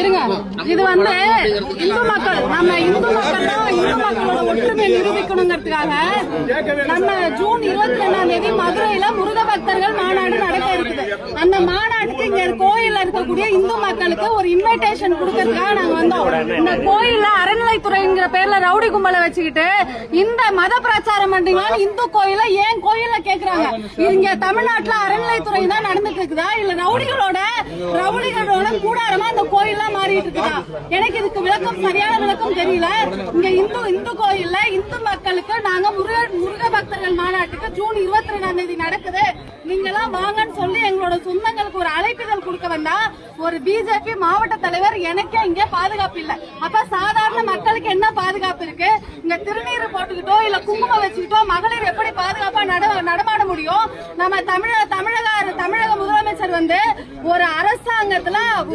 இருங்க. இது வந்து இந்து மக்கள் நம்ம இந்து மக்கள் தான் இந்து மக்களோட ஒற்றுமை நிரூபிக்கணுங்கிறதுக்காக நம்ம ஜூன் இருபத்தி ரெண்டாம் தேதி மதுரையில முருக பக்தர்கள் மாநாடு நடக்க இருக்குது. அந்த மாநாட்டுக்கு இங்க கோயில்ல இருக்கக்கூடிய இந்து மக்களுக்கு ஒரு இன்விடேஷன் கொடுக்கறதுக்காக நாங்க வந்தோம். இந்த கோயில்ல அரண் பேர்ல ரவுடி கும்பலை வச்சுக்கிட்டு இந்த மத பிரச்சாரம் பண்றீங்களா இந்து கோயில ஏன் கோயில்ல கேக்குறாங்க. இங்க தமிழ்நாட்டுல அறநிலைத்துறை தான் நடந்துட்டு இருக்குதா? இல்ல ரவுடிகளோட ரவுடிகளோட கூடாரமா அந்த கோயில்லாம் மாறிட்டு இருக்குதா? எனக்கு இதுக்கு விளக்கம் சரியான விளக்கம் தெரியல. இங்க இந்து இந்து கோயில்ல இந்து மக்களுக்கு நாங்க முருக முருக பக்தர்கள் மாநாட்டுக்கு ஜூன் இருபத்தி ரெண்டாம் தேதி நடக்குது. நீங்க எல்லாம் வாங்கன்னு சொல்லி எங்களோட சொந்தங்களுக்கு ஒரு அழைப்பிதழ் கொடுக்க வந்தா ஒரு பிஜேபி மாவட்ட தலைவர் எனக்கே இங்க பாதுகாப்பு இல்ல. அப்ப சாதாரண மக்களுக்கு பாதுகாப்பு இருக்கு இங்க திருநீர் போட்டுக்கிட்டோ இல்ல குங்குமம் வச்சுக்கிட்டோ மகளிர் எப்படி பாதுகாப்பா நட- நடமாட முடியும்? நம்ம தமிழக தமிழக தமிழக முதலமைச்சர் வந்து ஒரு அரசாங்கத்துல